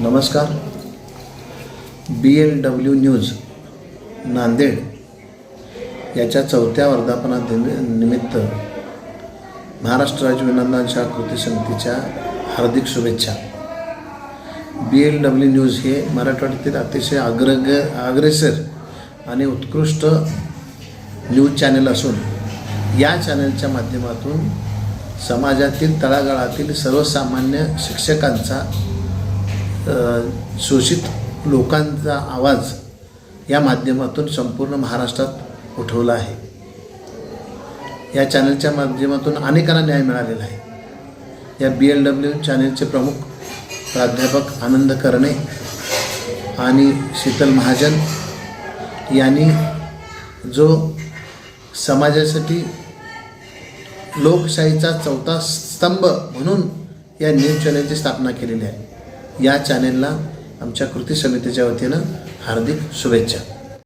नमस्कार. B L W news Nanded. याच्या चौथ्या वर्धापना निमित्त महाराष्ट्र राज्य विनंदांच्या कृती समितीच्या हार्दिक शुभेच्छा. बी एल डब्ल्यू न्यूज हे मराठवाड्यातील अतिशय अग्रग अग्रेसर आणि उत्कृष्ट न्यूज चॅनल असून या चॅनलच्या माध्यमातून समाजातील तळागाळातील सर्वसामान्य शिक्षकांचा शोषित लोकांचा आवाज या माध्यमातून संपूर्ण महाराष्ट्रात उठवला आहे. या चॅनलच्या माध्यमातून अनेकांना न्याय मिळालेला आहे. या बी एल डब्ल्यू चॅनलचे प्रमुख प्राध्यापक आनंद करणे आणि शीतल महाजन यांनी जो समाजासाठी लोकशाहीचा चौथा स्तंभ म्हणून या न्यूज चॅनलची स्थापना केलेली आहे. या चॅनेलला आमच्या कृती समितीच्या वतीनं हार्दिक शुभेच्छा.